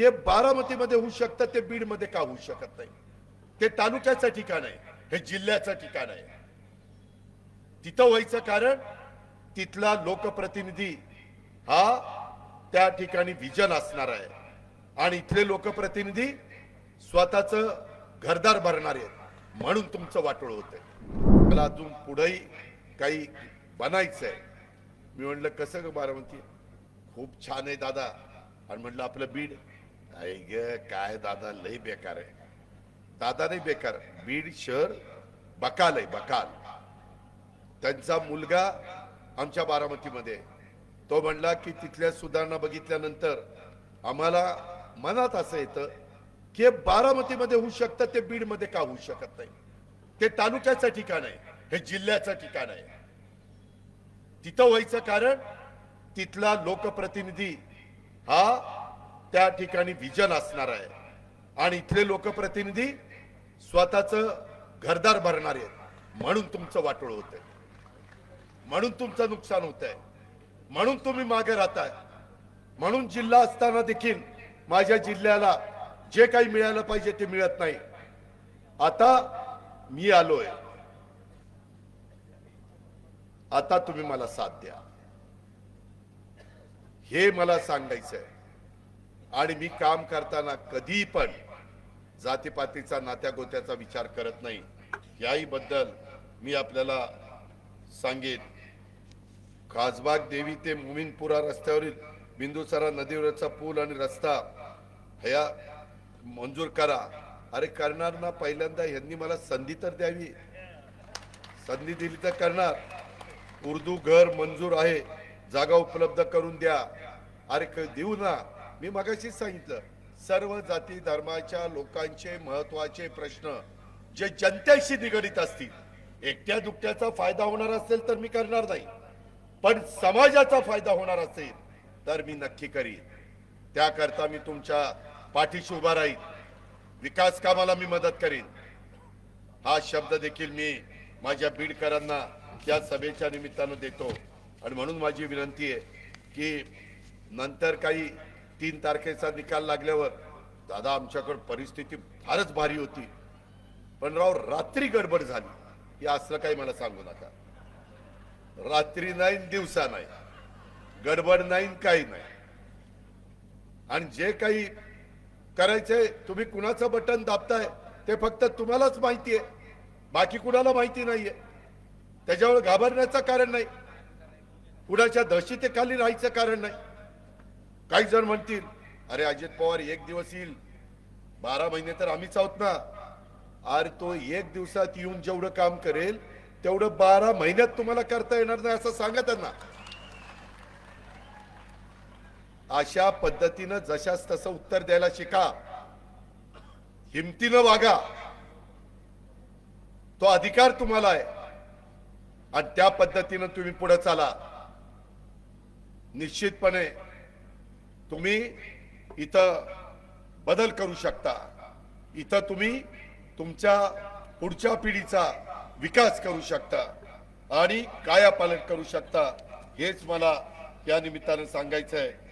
की हे बारामतीमध्ये होऊ शकतं ते बीडमध्ये का होऊ शकत नाही? ते तालुक्याचं ठिकाण आहे हे जिल्ह्याचं ठिकाण आहे. तिथं व्हायचं कारण तिथला लोकप्रतिनिधी हा त्या ठिकाणी विजन असणार आहे. आणि इथले लोकप्रतिनिधी स्वतःच घरदार भरणार आहेत म्हणून तुमचं वाटोळ होतंय. मला अजून पुढेही काही बनायचं आहे. मी म्हणलं कसं ग बारामती? खूप छान आहे दादा. आणि म्हणलं आपलं बीड ग काय दादा लय बेकार आहे. दादा नाही बेकार बीड शहर बकाल आहे बकाल. त्यांचा मुलगा आमच्या बारामतीमध्ये तो म्हणला की तिथल्या सुधारणा बघितल्यानंतर आम्हाला मनात असं येतं की बारामतीमध्ये होऊ शकतं ते बीडमध्ये का होऊ शकत नाही? ते तालुक्याचं ठिकाण आहे हे जिल्ह्याचं ठिकाण आहे. तिथं व्हायचं कारण तिथला लोकप्रतिनिधी हा त्या ठिकाणी विजन असणार आहे. आणि इथले लोकप्रतिनिधी स्वतःच घरदार भरणार आहेत. म्हणून तुमचं वाटोळ होतंय. म्हणून तुमचं नुकसान होत आहे म्हणून तुम्ही मागे राहताय. म्हणून जिल्हा असताना देखील माझ्या जिल्ह्याला जे काही मिळालं पाहिजे ते मिळत नाही. आता मी आलोय. आता तुम्ही मला साथ द्या. हे मला सांगायचं आहे आणि मी काम करताना कधी पण जातीपातीचा नात्या गोत्याचा विचार करत नाही. याही बद्दल मी आपल्याला सांगेन. खासबाग देवी ते मुमिनपुरा रस्त्यावरील बिंदुसरा नदीवरचा पूल आणि रस्ता ह्या मंजूर करा. अरे करणार ना पहिल्यांदा यांनी मला संधी तर द्यावी. संधी दिली तर करणार. उर्दू घर मंजूर आहे. जागा उपलब्ध करून द्या. अरे क- देऊ ना. मी मगाशीच सांगितलं सर्व जाती धर्माच्या लोकांचे महत्त्वाचे प्रश्न जे जनतेशी निगडीत असतील एकट्या दुकट्याचा फायदा होणार असेल तर मी करणार नाही. पण समाजाचा फायदा होणार असेल तर मी नक्की करीन. त्याकरता मी तुमच्या पाठीशी उभा राहील विकास कामाला मी मदत करीन. हा शब्द देखील मी माझ्या बीडकरांना त्या सभेच्या निमित्तानं देतो. आणि म्हणून माझी विनंती आहे की नंतर काही तीन तारखेचा निकाल लागल्यावर दादा आमच्याकडं परिस्थिती फारच भारी होती. पण राव रात्री गडबड झाली. हे असलं काही मला सांगू नका. रात्री नाही दिवसा नाही. गडबड नाही काही नाही. आणि जे काही करायचंय तुम्ही कुणाचं बटन दाबताय ते फक्त तुम्हालाच माहिती आहे बाकी कुणाला माहिती नाहीये. त्याच्यावर घाबरण्याचं कारण नाही. कुणाच्या दहशतेखाली राहायचं कारण नाही. काही जण म्हणतील अरे अजित पवार एक दिवस येईल. बारा महिने तर आम्हीच आहोत ना. अरे तो एक दिवसात येऊन जेवढं काम करेल तेवढं बारा महिन्यात तुम्हाला करता येणार नाही असं सांगा त्यांना. अशा पद्धतीनं जशास तसं उत्तर द्यायला शिका. हिमतीनं वागा. तो अधिकार तुम्हाला आहे. आणि त्या पद्धतीनं तुम्ही पुढे चाला. निश्चितपणे तुम्ही इथं बदल करू शकता. इथं तुम्ही तुमच्या पुढच्या पिढीचा विकास करू शकता आणि कायापालट करू शकता. हेच मला या निमित्तानं सांगायचं आहे